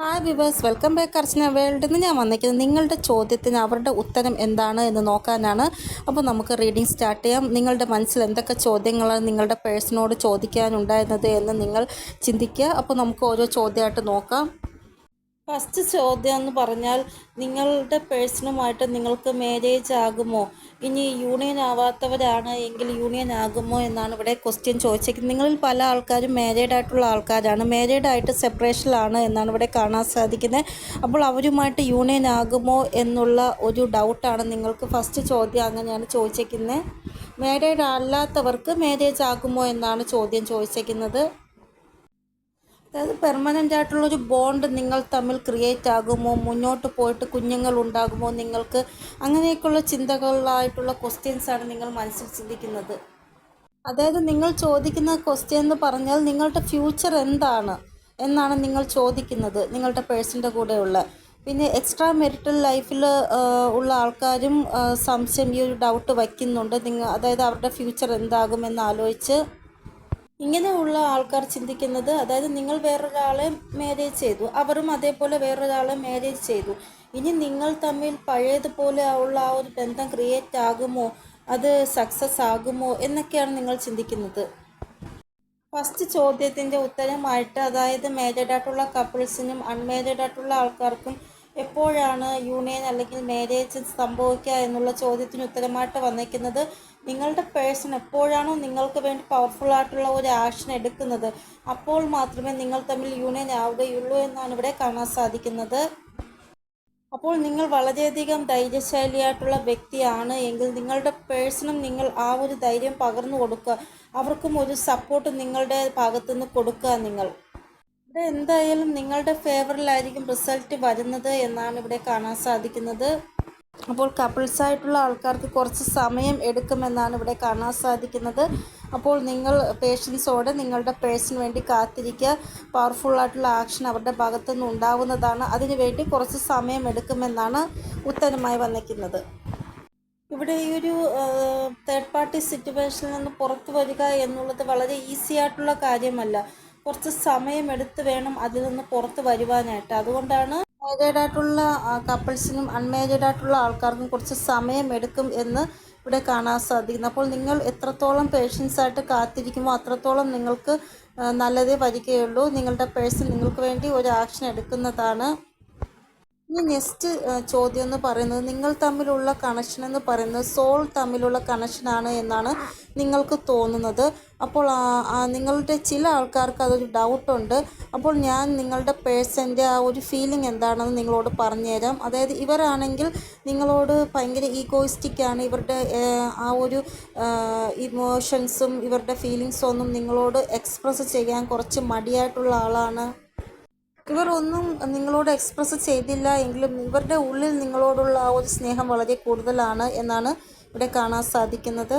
Hi viewers welcome back Archana വേൾഡിൽ നിന്ന് ഞാൻ വന്നിരിക്കുന്നത്. നിങ്ങളുടെ ചോദ്യത്തിന് അവരുടെ ഉത്തരം എന്താണ് എന്ന് നോക്കാനാണ്. അപ്പോൾ നമുക്ക് റീഡിംഗ് സ്റ്റാർട്ട് ചെയ്യാം. നിങ്ങളുടെ മനസ്സിൽ എന്തൊക്കെ ചോദ്യങ്ങളാണ് നിങ്ങളുടെ പേഴ്സണോട് ചോദിക്കാനുണ്ടായിരുന്നത് എന്ന് നിങ്ങൾ ചിന്തിക്കുക. അപ്പോൾ നമുക്ക് ഓരോ ചോദ്യമായിട്ട് നോക്കാം. ഫസ്റ്റ് ചോദ്യം എന്ന് പറഞ്ഞാൽ നിങ്ങളുടെ പേഴ്സണുമായിട്ട് നിങ്ങൾക്ക് മാരേജ് ആകുമോ? ഇനി യൂണിയൻ ആവാത്തവരാണ് എങ്കിൽ യൂണിയൻ ആകുമോ എന്നാണ് ഇവിടെ ക്വസ്റ്റ്യൻ ചോദിച്ചിരിക്കുന്നത് നിങ്ങളിൽ പല ആൾക്കാരും മാരീഡ് ആയിട്ടുള്ള ആൾക്കാരാണ്. മാരീഡ് ആയിട്ട് സെപ്പറേഷനിലാണ് എന്നാണ് ഇവിടെ കാണാൻ സാധിക്കുന്നത്. അപ്പോൾ അവരുമായിട്ട് യൂണിയൻ ആകുമോ എന്നുള്ള ഒരു ഡൗട്ടാണ് നിങ്ങൾക്ക് ഫസ്റ്റ് ചോദ്യം അങ്ങനെയാണ് ചോദിച്ചിരിക്കുന്നത് മാരീഡ് അല്ലാത്തവർക്ക് മാരേജ് ആകുമോ എന്നാണ് ചോദ്യം ചോദിച്ചിരിക്കുന്നത് അതായത് പെർമനന്റ് ആയിട്ടുള്ളൊരു ബോണ്ട് നിങ്ങൾ തമ്മിൽ ക്രിയേറ്റ് ആകുമോ? മുന്നോട്ട് പോയിട്ട് കുഞ്ഞുങ്ങൾ ഉണ്ടാകുമോ നിങ്ങൾക്ക്? അങ്ങനെയൊക്കെയുള്ള ചിന്തകളായിട്ടുള്ള ക്വസ്റ്റ്യൻസ് ആണ് നിങ്ങൾ മനസ്സിൽ ചിന്തിക്കുന്നത്. അതായത് നിങ്ങൾ ചോദിക്കുന്ന ക്വസ്റ്റ്യൻ എന്ന് പറഞ്ഞാൽ നിങ്ങളുടെ ഫ്യൂച്ചർ എന്താണ് എന്നാണ് നിങ്ങൾ ചോദിക്കുന്നത് നിങ്ങളുടെ പേഴ്സന്റെ കൂടെയുള്ള. പിന്നെ എക്സ്ട്രാ മെരിറ്റൽ ലൈഫിൽ ഉള്ള ആൾക്കാരും സംശയം ഈ ഒരു ഡൗട്ട് വയ്ക്കുന്നുണ്ട്. നിങ്ങൾ അതായത് അവരുടെ ഫ്യൂച്ചർ എന്താകുമെന്ന് ആലോചിച്ച് ഇങ്ങനെയുള്ള ആൾക്കാർ ചിന്തിക്കുന്നത് അതായത് നിങ്ങൾ വേറൊരാളെ മാരേജ് ചെയ്തു അവരും അതേപോലെ വേറൊരാളെ മാരേജ് ചെയ്തു. ഇനി നിങ്ങൾ തമ്മിൽ പഴയതുപോലെ ഉള്ള ആ ഒരു ബന്ധം ക്രിയേറ്റ് ആകുമോ? അത് സക്സസ് ആകുമോ? എന്നൊക്കെയാണ് നിങ്ങൾ ചിന്തിക്കുന്നത്. ഫസ്റ്റ് ചോദ്യത്തിന്റെ ഉത്തരമായിട്ട് അതായത് മാരീഡ് ആയിട്ടുള്ള കപ്പിൾസിനും അൺമാരീഡ് ആയിട്ടുള്ള ആൾക്കാർക്കും എപ്പോഴാണ് യൂണിയൻ അല്ലെങ്കിൽ മാരേജ് സംഭവിക്കുക എന്നുള്ള ചോദ്യത്തിന് ഉത്തരമായിട്ട് വന്നിരിക്കുന്നത്? നിങ്ങളുടെ പേഴ്സൺ എപ്പോഴാണോ നിങ്ങൾക്ക് വേണ്ടി പവർഫുൾ ആയിട്ടുള്ള ഒരു ആക്ഷൻ എടുക്കുന്നത്? അപ്പോൾ മാത്രമേ നിങ്ങൾ തമ്മിൽ യൂണിയൻ ആവുകയുള്ളൂ എന്നാണ് ഇവിടെ കാണാൻ സാധിക്കുന്നത്. അപ്പോൾ നിങ്ങൾ വളരെയധികം ധൈര്യശാലിയായിട്ടുള്ള വ്യക്തിയാണ് എങ്കിൽ നിങ്ങളുടെ പേഴ്സണും നിങ്ങൾ ആ ഒരു ധൈര്യം പകർന്നു കൊടുക്കുക. അവർക്കും ഒരു സപ്പോർട്ട് നിങ്ങളുടെ ഭാഗത്തുനിന്ന് കൊടുക്കുക നിങ്ങൾ. എന്തായാലും നിങ്ങളുടെ ഫേവറിലായിരിക്കും റിസൾട്ട് വരുന്നത് എന്നാണ് ഇവിടെ കാണാൻ സാധിക്കുന്നത്. അപ്പോൾ കപ്പിൾസ് ആയിട്ടുള്ള ആൾക്കാർക്ക് കുറച്ച് സമയം എടുക്കുമെന്നാണ് ഇവിടെ കാണാൻ സാധിക്കുന്നത്. അപ്പോൾ നിങ്ങൾ പേഷ്യൻസോടെ നിങ്ങളുടെ പേഴ്സണിന് വേണ്ടി കാത്തിരിക്കുക. പവർഫുൾ ആയിട്ടുള്ള ആക്ഷൻ അവരുടെ ഭാഗത്തു നിന്ന് ഉണ്ടാവുന്നതാണ് അതിനുവേണ്ടി കുറച്ച് സമയം എടുക്കുമെന്നാണ് ഉത്തരമായി വന്നിരിക്കുന്നത്. ഇവിടെ ഈ ഒരു തേർഡ് പാർട്ടി സിറ്റുവേഷനിൽ നിന്ന് പുറത്തു വരിക എന്നുള്ളത് വളരെ ഈസി ആയിട്ടുള്ള കാര്യമല്ല. കുറച്ച് സമയമെടുത്ത് വേണം അതിൽ നിന്ന് പുറത്ത് വരുവാനായിട്ട്. അതുകൊണ്ടാണ് മാരീഡ് ആയിട്ടുള്ള കപ്പിൾസിനും അൺമാരീഡ് ആയിട്ടുള്ള ആൾക്കാർക്കും കുറച്ച് സമയം എടുക്കും എന്ന് ഇവിടെ കാണാൻ സാധിക്കുന്നു. അപ്പോൾ നിങ്ങൾ എത്രത്തോളം പേഷ്യൻസ് ആയിട്ട് കാത്തിരിക്കുമോ അത്രത്തോളം നിങ്ങൾക്ക് നല്ലതേ വരികയുള്ളൂ. നിങ്ങളുടെ പേഴ്സൺ നിങ്ങൾക്ക് വേണ്ടി ഒരു ആക്ഷൻ എടുക്കുന്നതാണ് ഇനി നെക്സ്റ്റ് ചോദ്യം എന്ന് പറയുന്നത് നിങ്ങൾ തമ്മിലുള്ള കണക്ഷൻ എന്ന് പറയുന്നത് സോൾ തമ്മിലുള്ള കണക്ഷനാണ് എന്നാണ് നിങ്ങൾക്ക് തോന്നുന്നത്. അപ്പോൾ നിങ്ങളുടെ ചില ആൾക്കാർക്ക് അതൊരു ഡൗട്ടുണ്ട് അപ്പോൾ ഞാൻ നിങ്ങളുടെ പേഴ്സന്റെ ആ ഒരു ഫീലിംഗ് എന്താണെന്ന് നിങ്ങളോട് പറഞ്ഞുതരാം. അതായത് ഇവരാണെങ്കിൽ നിങ്ങളോട് ഭയങ്കര ഈഗോയിസ്റ്റിക്കാണ് ഇവരുടെ ആ ഒരു ഇമോഷൻസും ഇവരുടെ ഫീലിങ്സും ഒന്നും നിങ്ങളോട് എക്സ്പ്രസ് ചെയ്യാൻ കുറച്ച് മടിയായിട്ടുള്ള ആളാണ്. ഇവർ ഒന്നും നിങ്ങളോട് എക്സ്പ്രസ് ചെയ്തില്ല എങ്കിലും ഇവരുടെ ഉള്ളിൽ നിങ്ങളോടുള്ള ആ ഒരു സ്നേഹം വളരെ കൂടുതലാണ് എന്നാണ് ഇവിടെ കാണാൻ സാധിക്കുന്നത്.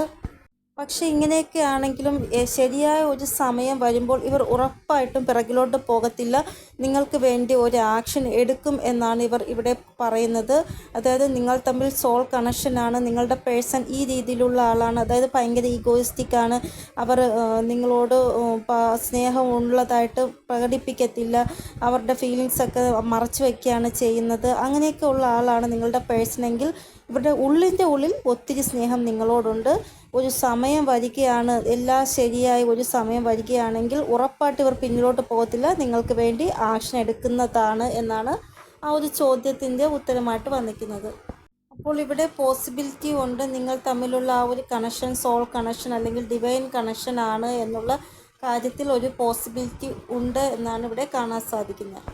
പക്ഷേ ഇങ്ങനെയൊക്കെ ആണെങ്കിലും ശരിയായ ഒരു സമയം വരുമ്പോൾ ഇവർ ഉറപ്പായിട്ടും പിറകിലോട്ട് പോകത്തില്ല. നിങ്ങൾക്ക് വേണ്ടി ഒരു ആക്ഷൻ എടുക്കും എന്നാണ് ഇവർ ഇവിടെ പറയുന്നത്. അതായത് നിങ്ങൾ തമ്മിൽ സോൾ കണക്ഷനാണ് നിങ്ങളുടെ പേഴ്സൺ ഈ രീതിയിലുള്ള ആളാണ്. അതായത് ഭയങ്കര ഈഗോയിസ്റ്റിക് ആണ്. അവർ നിങ്ങളോട് സ്നേഹമുള്ളതായിട്ട് പ്രകടിപ്പിക്കത്തില്ല. അവരുടെ ഫീലിങ്സ് ഒക്കെ മറച്ചു വയ്ക്കുകയാണ് ചെയ്യുന്നത്. അങ്ങനെയൊക്കെ ഉള്ള ആളാണ് നിങ്ങളുടെ പേഴ്സണെങ്കിൽ ഇവരുടെ ഉള്ളിന്റെ ഉള്ളിൽ ഒത്തിരി സ്നേഹം നിങ്ങളോടുണ്ട്. ഒരു സമയം വരികയാണ് എല്ലാം ശരിയായി ഒരു സമയം വരികയാണെങ്കിൽ ഉറപ്പായിട്ട് ഇവർ പിന്നിലോട്ട് പോകത്തില്ല നിങ്ങൾക്ക് വേണ്ടി ആക്ഷൻ എടുക്കുന്നതാണ് എന്നാണ് ആ ഒരു ചോദ്യത്തിന്റെ ഉത്തരമായിട്ട് വന്നിരിക്കുന്നത്. അപ്പോൾ ഇവിടെ പോസിബിലിറ്റി ഉണ്ട് നിങ്ങൾ തമ്മിലുള്ള ആ ഒരു കണക്ഷൻ സോൾ കണക്ഷൻ അല്ലെങ്കിൽ ഡിവൈൻ കണക്ഷൻ ആണ് എന്നുള്ള കാര്യത്തിൽ ഒരു പോസിബിലിറ്റി ഉണ്ട് എന്നാണ് ഇവിടെ കാണാൻ സാധിക്കുന്നത്.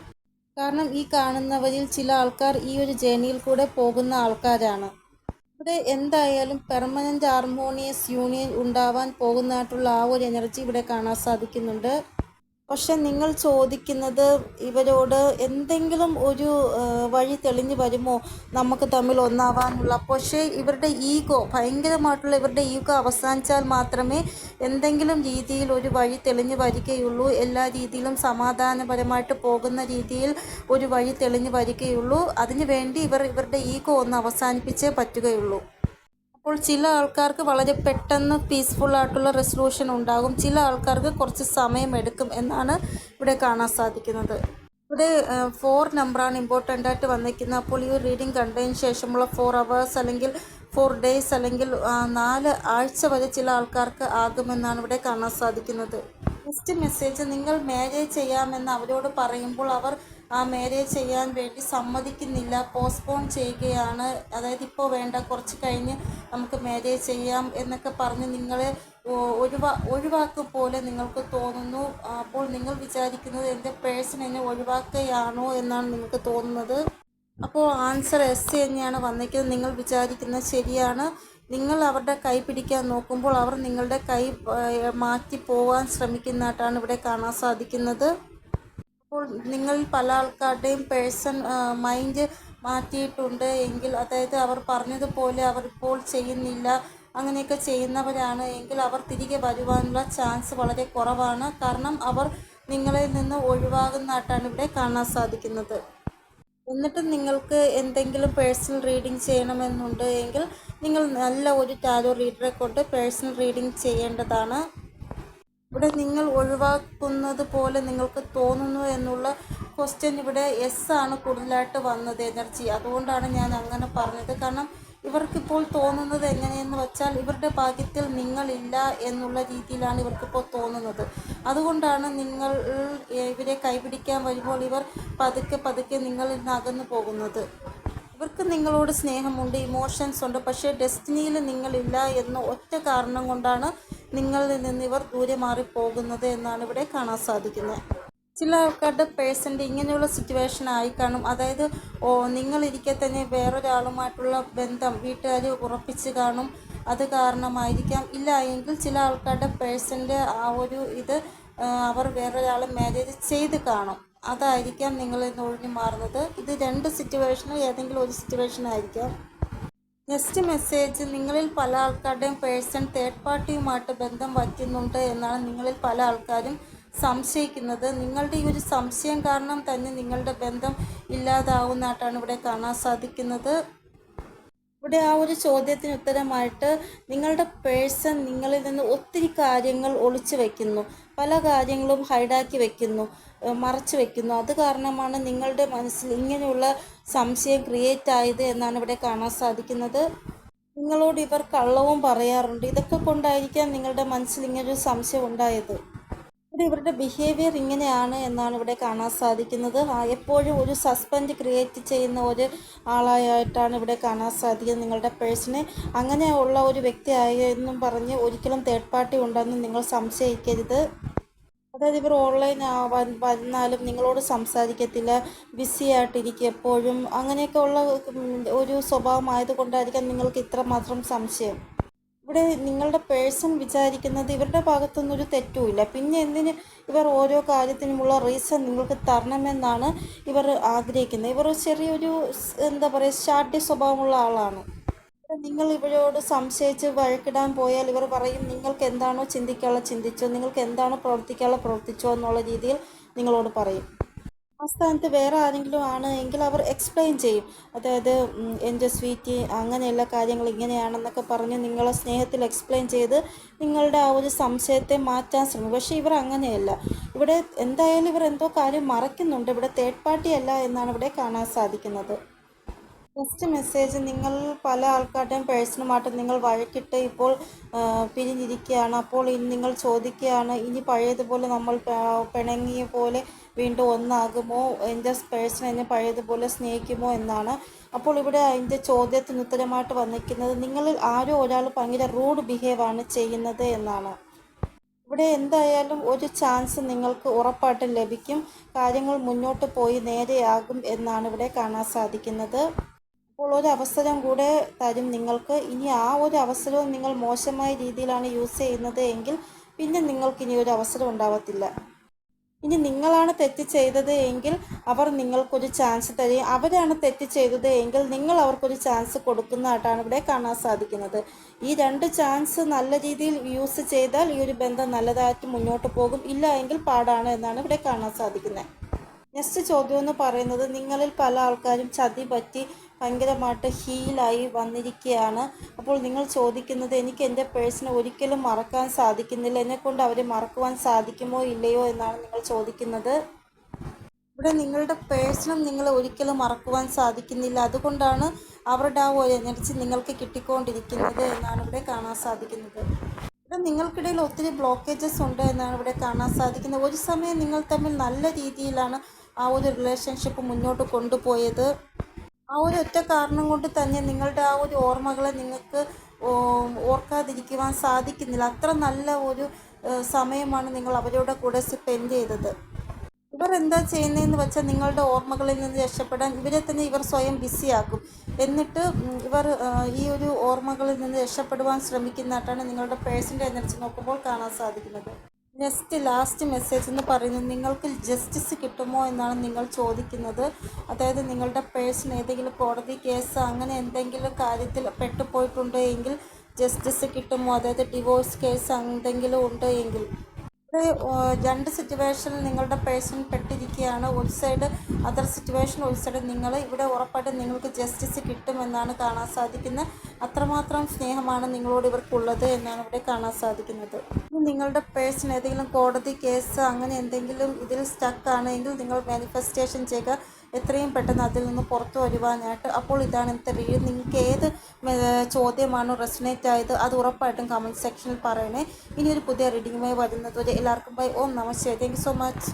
കാരണം ഈ കാണുന്നവരിൽ ചില ആൾക്കാർ ഈ ഒരു ജേണിയിൽ കൂടെ പോകുന്ന ആൾക്കാരാണ്. ഇവിടെ എന്തായാലും പെർമനന്റ് ഹാർമോണിയസ് യൂണിയൻ ഉണ്ടാവാൻ പോകുന്നതായിട്ടുള്ള ആ ഒരു എനർജി ഇവിടെ കാണാൻ സാധിക്കുന്നുണ്ട്. പക്ഷെ നിങ്ങൾ ചോദിക്കുന്നത് ഇവരോട് എന്തെങ്കിലും ഒരു വഴി തെളിഞ്ഞു വരുമോ? നമുക്ക് തമ്മിൽ ഒന്നാവാനുള്ള പക്ഷേ ഇവരുടെ ഈഗോ ഭയങ്കരമായിട്ടുള്ള ഇവരുടെ ഈഗോ അവസാനിച്ചാൽ മാത്രമേ എന്തെങ്കിലും രീതിയിൽ ഒരു വഴി തെളിഞ്ഞു വരികയുള്ളൂ. എല്ലാ രീതിയിലും സമാധാനപരമായിട്ട് പോകുന്ന രീതിയിൽ ഒരു വഴി തെളിഞ്ഞു വരികയുള്ളൂ. അതിനുവേണ്ടി ഇവർ ഇവരുടെ ഈഗോ ഒന്ന് അവസാനിപ്പിച്ചേ പറ്റുകയുള്ളൂ. അപ്പോൾ ചില ആൾക്കാർക്ക് വളരെ പെട്ടെന്ന് പീസ്ഫുൾ ആയിട്ടുള്ള റെസൊല്യൂഷൻ ഉണ്ടാകും. ചില ആൾക്കാർക്ക് കുറച്ച് സമയം എടുക്കും എന്നാണ് ഇവിടെ കാണാൻ സാധിക്കുന്നത്. ഇവിടെ ഫോർ നമ്പറാണ് ഇമ്പോർട്ടന്റ് ആയിട്ട് വന്നിരിക്കുന്നത്. അപ്പോൾ ഈ റീഡിംഗ് കണ്ടതിന് ശേഷമുള്ള ഫോർ അവേഴ്സ് അല്ലെങ്കിൽ ഫോർ ഡേയ്സ് അല്ലെങ്കിൽ നാല് ആഴ്ച വരെ ചില ആൾക്കാർക്ക് ആകുമെന്നാണ് ഇവിടെ കാണാൻ സാധിക്കുന്നത്. ഫസ്റ്റ് മെസ്സേജ് നിങ്ങൾ മാരേജ് ചെയ്യാമെന്ന് അവരോട് പറയുമ്പോൾ അവർ ആ മാരേജ് ചെയ്യാൻ വേണ്ടി സമ്മതിക്കുന്നില്ല പോസ്റ്റ്പോൺ ചെയ്യുകയാണ്. അതായത് ഇപ്പോൾ വേണ്ട കുറച്ച് കഴിഞ്ഞ് നമുക്ക് മാരേജ് ചെയ്യാം എന്നൊക്കെ പറഞ്ഞ് നിങ്ങളെ ഒഴിവാ ഒഴിവാക്ക് പോലെ നിങ്ങൾക്ക് തോന്നുന്നു. അപ്പോൾ നിങ്ങൾ വിചാരിക്കുന്നത് എന്റെ പേഴ്സൺ എന്നെ ഒഴിവാക്കുകയാണോ എന്നാണ് നിങ്ങൾക്ക് തോന്നുന്നത്. അപ്പോൾ ആൻസർ എസ് തന്നെയാണ് വന്നിരിക്കുന്നത്. നിങ്ങൾ വിചാരിക്കുന്നത് ശരിയാണ്. നിങ്ങൾ അവരുടെ കൈ പിടിക്കാൻ നോക്കുമ്പോൾ അവർ നിങ്ങളുടെ കൈ മാറ്റി പോകാൻ ശ്രമിക്കുന്നതായിട്ടാണ് ഇവിടെ കാണാൻ സാധിക്കുന്നത്. അപ്പോൾ നിങ്ങൾ പല ആൾക്കാരുടെയും പേഴ്സൺ മൈൻഡ് മാറ്റിയിട്ടുണ്ട് എങ്കിൽ അതായത് അവർ പറഞ്ഞതുപോലെ അവർ ഇപ്പോൾ ചെയ്യുന്നില്ല അങ്ങനെയൊക്കെ ചെയ്യുന്നവരാണ് എങ്കിൽ അവർ തിരികെ വരുവാനുള്ള ചാൻസ് വളരെ കുറവാണ്. കാരണം അവർ നിങ്ങളിൽ നിന്ന് ഒഴിവാകുന്നതായിട്ടാണ് ഇവിടെ കാണാൻ സാധിക്കുന്നത്. എന്നിട്ട് നിങ്ങൾക്ക് എന്തെങ്കിലും പേഴ്സണൽ റീഡിംഗ് ചെയ്യണമെന്നുണ്ട് എങ്കിൽ നിങ്ങൾ നല്ല ഒരു ടാരോ റീഡറെ കൊണ്ട് പേഴ്സണൽ റീഡിംഗ് ചെയ്യേണ്ടതാണ്. ഇവിടെ നിങ്ങൾ ഒഴിവാക്കുന്നത് പോലെ നിങ്ങൾക്ക് തോന്നുന്നു എന്നുള്ള ക്വസ്റ്റ്യൻ ഇവിടെ എസ് ആണ് കൂടുതലായിട്ട് വന്നത് എനർജി അതുകൊണ്ടാണ് ഞാൻ അങ്ങനെ പറഞ്ഞത്. കാരണം ഇവർക്കിപ്പോൾ തോന്നുന്നത് എങ്ങനെയെന്ന് വെച്ചാൽ ഇവരുടെ ഭാഗ്യത്തിൽ നിങ്ങളില്ല എന്നുള്ള രീതിയിലാണ് ഇവർക്കിപ്പോൾ തോന്നുന്നത്. അതുകൊണ്ടാണ് നിങ്ങൾ ഇവരെ കൈപിടിക്കാൻ വരുമ്പോൾ ഇവർ പതുക്കെ പതുക്കെ നിങ്ങളിൽ നിന്ന് അകന്നു പോകുന്നത്. ഇവർക്ക് നിങ്ങളോട് സ്നേഹമുണ്ട് ഇമോഷൻസ് ഉണ്ട് പക്ഷേ ഡെസ്റ്റിനിയിൽ നിങ്ങളില്ല എന്ന ഒറ്റ കാരണം കൊണ്ടാണ് നിങ്ങളിൽ നിന്ന് ഇവർ ദൂരെ മാറിപ്പോകുന്നത് എന്നാണ് ഇവിടെ കാണാൻ സാധിക്കുന്നത്. ചില ആൾക്കാരുടെ പേഴ്സന്റെ ഇങ്ങനെയുള്ള സിറ്റുവേഷൻ ആയി കാണും. അതായത് ഓ നിങ്ങളിരിക്കെ തന്നെ വേറൊരാളുമായിട്ടുള്ള ബന്ധം വീട്ടുകാർ ഉറപ്പിച്ച് കാണും. അത് കാരണമായിരിക്കാം. ഇല്ല എങ്കിൽ ചില ആൾക്കാരുടെ പേഴ്സന്റെ ആ ഒരു ഇത് അവർ വേറൊരാളെ മാരേജ് ചെയ്ത് കാണും. അതായിരിക്കാം നിങ്ങളിൽ നിന്ന് ഒഴിഞ്ഞു മാറുന്നത്. ഇത് രണ്ട് സിറ്റുവേഷനും ഏതെങ്കിലും ഒരു സിറ്റുവേഷൻ ആയിരിക്കാം. നെക്സ്റ്റ് മെസ്സേജ് നിങ്ങളിൽ പല ആൾക്കാരുടെയും പേഴ്സൺ തേർഡ് പാർട്ടിയുമായിട്ട് ബന്ധം വയ്ക്കുന്നുണ്ട് എന്നാണ് നിങ്ങളിൽ പല ആൾക്കാരും സംശയിക്കുന്നത്. നിങ്ങളുടെ ഈ ഒരു സംശയം കാരണം തന്നെ നിങ്ങളുടെ ബന്ധം ഇല്ലാതാവുന്നതായിട്ടാണ് ഇവിടെ കാണാൻ സാധിക്കുന്നത്. ഇവിടെ ആ ഒരു ചോദ്യത്തിന് ഉത്തരമായിട്ട് നിങ്ങളുടെ പേഴ്സൺ നിങ്ങളിൽ നിന്ന് ഒത്തിരി കാര്യങ്ങൾ ഒളിച്ചു വയ്ക്കുന്നു പല കാര്യങ്ങളും ഹൈഡാക്കി വെക്കുന്നു. ഏഹ് മറച്ചു വെക്കുന്നു. അത് കാരണമാണ് നിങ്ങളുടെ മനസ്സിൽ ഇങ്ങനെയുള്ള സംശയം ക്രിയേറ്റ് ആയത് എന്നാണ് ഇവിടെ കാണാൻ സാധിക്കുന്നത്. നിങ്ങളോട് ഇവർ കള്ളവും പറയാറുണ്ട്. ഇതൊക്കെ കൊണ്ടായിരിക്കാം നിങ്ങളുടെ മനസ്സിൽ ഇങ്ങനൊരു സംശയം ഉണ്ടായത്. ഇവിടെ ഇവരുടെ ബിഹേവിയർ ഇങ്ങനെയാണ് എന്നാണ് ഇവിടെ കാണാൻ സാധിക്കുന്നത്. എപ്പോഴും ഒരു സസ്പെൻഡ് ക്രിയേറ്റ് ചെയ്യുന്ന ഒരു ആളായിട്ടാണ് ഇവിടെ കാണാൻ സാധിക്കുന്നത് നിങ്ങളുടെ പേഴ്സണെ അങ്ങനെയുള്ള ഒരു വ്യക്തിയായെന്നും പറഞ്ഞ് ഒരിക്കലും തേർഡ് പാർട്ടി ഉണ്ടെന്ന് നിങ്ങൾ സംശയിക്കരുത്. അതായത് ഇവർ ഓൺലൈൻ വന്നാലും നിങ്ങളോട് സംസാരിക്കത്തില്ല ബിസി ആയിട്ടിരിക്കും എപ്പോഴും. അങ്ങനെയൊക്കെ ഉള്ള ഒരു സ്വഭാവമായത് കൊണ്ടായിരിക്കാം നിങ്ങൾക്ക് ഇത്രമാത്രം സംശയം. ഇവിടെ നിങ്ങളുടെ പേഴ്സൺ വിചാരിക്കുന്നത് ഇവരുടെ ഭാഗത്തുനിന്ന് ഒരു തെറ്റുമില്ല പിന്നെ എന്തിന് ഇവർ ഓരോ കാര്യത്തിനുമുള്ള റീസൺ നിങ്ങൾക്ക് തരണമെന്നാണ് ഇവർ ആഗ്രഹിക്കുന്നത്. ഇവർ ചെറിയൊരു എന്താ പറയുക ഷാഠ്യ സ്വഭാവമുള്ള ആളാണ്. നിങ്ങൾ ഇവരോട് സംശയിച്ച് വഴക്കിടാൻ പോയാൽ ഇവർ പറയും നിങ്ങൾക്ക് എന്താണോ ചിന്തിക്കാനുള്ള ചിന്തിച്ചോ നിങ്ങൾക്ക് എന്താണോ പ്രവർത്തിക്കാനുള്ള പ്രവർത്തിച്ചോ എന്നുള്ള രീതിയിൽ നിങ്ങളോട് പറയും. ആ സ്ഥാനത്ത് വേറെ ആരെങ്കിലും ആണ് എങ്കിൽ അവർ എക്സ്പ്ലെയിൻ ചെയ്യും. അതായത് എന്റെ സ്വീറ്റ് അങ്ങനെയുള്ള കാര്യങ്ങൾ ഇങ്ങനെയാണെന്നൊക്കെ പറഞ്ഞ് നിങ്ങളെ സ്നേഹത്തിൽ എക്സ്പ്ലെയിൻ ചെയ്ത് നിങ്ങളുടെ ആ ഒരു സംശയത്തെ മാറ്റാൻ ശ്രമിക്കും. പക്ഷേ ഇവർ അങ്ങനെയല്ല. ഇവിടെ എന്തായാലും ഇവർ എന്തോ കാര്യം മറയ്ക്കുന്നുണ്ട് ഇവിടെ തേർഡ് പാർട്ടി അല്ല എന്നാണ് ഇവിടെ കാണാൻ സാധിക്കുന്നത്. നെക്സ്റ്റ് മെസ്സേജ് നിങ്ങൾ പല ആൾക്കാരുടെയും പേഴ്സണുമായിട്ട് നിങ്ങൾ വഴക്കിട്ട് ഇപ്പോൾ പിരിഞ്ഞിരിക്കുകയാണ്. അപ്പോൾ ഇനി നിങ്ങൾ ചോദിക്കുകയാണ് ഇനി പഴയതുപോലെ നമ്മൾ പിണങ്ങിയ പോലെ വീണ്ടും ഒന്നാകുമോ? എന്റെ പേഴ്സൺ എന്നെ പഴയതുപോലെ സ്നേഹിക്കുമോ? എന്നാണ്. അപ്പോൾ ഇവിടെ അതിന്റെ ചോദ്യത്തിന് ഉത്തരമായിട്ട് വന്നിരിക്കുന്നത് നിങ്ങളിൽ ആരോ ഒരാൾ ഭയങ്കര റൂഡ് ബിഹേവ് ആണ് ചെയ്യുന്നത്? എന്നാണ്. ഇവിടെ എന്തായാലും ഒരു ചാൻസ് നിങ്ങൾക്ക് ഉറപ്പായിട്ടും ലഭിക്കും. കാര്യങ്ങൾ മുന്നോട്ട് പോയി നേരെയാകും എന്നാണ് ഇവിടെ കാണാൻ സാധിക്കുന്നത്. അപ്പോൾ ഒരു അവസരം കൂടെ തരും നിങ്ങൾക്ക്. ഇനി ആ ഒരു അവസരവും നിങ്ങൾ മോശമായ രീതിയിലാണ് യൂസ് ചെയ്യുന്നത് എങ്കിൽ പിന്നെ നിങ്ങൾക്ക് ഇനി ഒരു അവസരം ഉണ്ടാവത്തില്ല. ഇനി നിങ്ങളാണ് തെറ്റ് ചെയ്തത് എങ്കിൽ അവർ നിങ്ങൾക്കൊരു ചാൻസ് തരും. അവരാണ് തെറ്റ് ചെയ്തത് എങ്കിൽ നിങ്ങൾ അവർക്കൊരു ചാൻസ് കൊടുക്കുന്നതായിട്ടാണ് ഇവിടെ കാണാൻ സാധിക്കുന്നത്. ഈ രണ്ട് ചാൻസ് നല്ല രീതിയിൽ യൂസ് ചെയ്താൽ ഈ ഒരു ബന്ധം നല്ലതായിട്ട് മുന്നോട്ട് പോകും. ഇല്ല എങ്കിൽ പാടാണ് എന്നാണ് ഇവിടെ കാണാൻ സാധിക്കുന്നത്. നെക്സ്റ്റ് ചോദ്യം എന്ന് പറയുന്നത് നിങ്ങളിൽ പല ആൾക്കാരും ചതി പറ്റി ഭയങ്കരമായിട്ട് ഹീലായി വന്നിരിക്കുകയാണ്. അപ്പോൾ നിങ്ങൾ ചോദിക്കുന്നത് എനിക്ക് എന്റെ പേഴ്സണെ ഒരിക്കലും മറക്കാൻ സാധിക്കുന്നില്ല. എന്നെക്കൊണ്ട് അവരെ മറക്കുവാൻ സാധിക്കുമോ ഇല്ലയോ എന്നാണ് നിങ്ങൾ ചോദിക്കുന്നത്. ഇവിടെ നിങ്ങളുടെ പേഴ്സണും നിങ്ങൾ ഒരിക്കലും മറക്കുവാൻ സാധിക്കുന്നില്ല. അതുകൊണ്ടാണ് അവരുടെ ആ ഒരു എനർജി നിങ്ങൾക്ക് കിട്ടിക്കൊണ്ടിരിക്കുന്നത് എന്നാണ് ഇവിടെ കാണാൻ സാധിക്കുന്നത്. ഇവിടെ നിങ്ങൾക്കിടയിൽ ഒത്തിരി ബ്ലോക്കേജസ് ഉണ്ട് എന്നാണ് ഇവിടെ കാണാൻ സാധിക്കുന്നത്. ഒരു സമയം നിങ്ങൾ തമ്മിൽ നല്ല രീതിയിലാണ് ആ ഒരു റിലേഷൻഷിപ്പ് മുന്നോട്ട് കൊണ്ടുപോയത്. ആ ഒരു ഒറ്റ കാരണം കൊണ്ട് തന്നെ നിങ്ങളുടെ ആ ഒരു ഓർമ്മകളെ നിങ്ങൾക്ക് ഓർക്കാതിരിക്കുവാൻ സാധിക്കുന്നില്ല. അത്ര നല്ല ഒരു സമയമാണ് നിങ്ങൾ അവരുടെ കൂടെ സ്പെൻഡ് ചെയ്തത്. ഇവർ എന്താ ചെയ്യുന്നതെന്ന് വെച്ചാൽ നിങ്ങളുടെ ഓർമ്മകളിൽ നിന്ന് രക്ഷപ്പെടാൻ ഇവരെ തന്നെ ഇവർ സ്വയം ബിസിയാക്കും എന്നിട്ട് ഇവർ ഈ ഒരു ഓർമ്മകളിൽ നിന്ന് രക്ഷപ്പെടുവാൻ ശ്രമിക്കുന്നതായിട്ടാണ് നിങ്ങളുടെ പേഴ്സിന്റെ എനർജി നോക്കുമ്പോൾ കാണാൻ സാധിക്കുന്നത്. നെക്സ്റ്റ് ലാസ്റ്റ് മെസ്സേജ് എന്ന് പറയുന്നത് നിങ്ങൾക്ക് ജസ്റ്റിസ് കിട്ടുമോ എന്നാണ് നിങ്ങൾ ചോദിക്കുന്നത്. അതായത് നിങ്ങളുടെ പേഴ്സൺ ഏതെങ്കിലും കോടതി കേസ് അങ്ങനെ എന്തെങ്കിലും കാര്യത്തിൽ പെട്ടുപോയിട്ടുണ്ടോ എങ്കിൽ ജസ്റ്റിസ് കിട്ടുമോ? അതായത് ഡിവോഴ്സ് കേസ് എന്തെങ്കിലും ഉണ്ട് എങ്കിൽ. രണ്ട് സിറ്റുവേഷനിൽ നിങ്ങളുടെ പേഴ്സൺ പെട്ടിരിക്കുകയാണ്. ഒരു സൈഡ് അതർ സിറ്റുവേഷൻ ഒരു സൈഡ് നിങ്ങൾ ഇവിടെ ഉറപ്പായിട്ടും നിങ്ങൾക്ക് ജസ്റ്റിസ് കിട്ടുമെന്നാണ് കാണാൻ സാധിക്കുന്നത്. അത്രമാത്രം സ്നേഹമാണ് നിങ്ങളോട് ഇവർക്കുള്ളത് എന്നാണ് ഇവിടെ കാണാൻ സാധിക്കുന്നത്. നിങ്ങളുടെ പേഴ്സൺ ഏതെങ്കിലും കോടതി കേസ് അങ്ങനെ എന്തെങ്കിലും ഇതിൽ സ്റ്റക്കാണ് എങ്കിൽ നിങ്ങൾ മാനിഫെസ്റ്റേഷൻ ചെയ്യുക. എത്രയും പെട്ടെന്ന് അതിൽ നിന്ന് പുറത്തു വരുവാനായിട്ട്. അപ്പോൾ ഇതാണ് ഇന്നത്തെ വീഡിയോ നിങ്ങൾക്ക് ഏത് ചോദ്യമാണോ റെസനേറ്റ് ആയത് അത് ഉറപ്പായിട്ടും കമന്റ് സെക്ഷനിൽ പറയണേ. ഇനി ഒരു പുതിയ റീഡിങ്ങുമായി വരുന്നത് വരെ എല്ലാവർക്കും bye Om namaste thank so much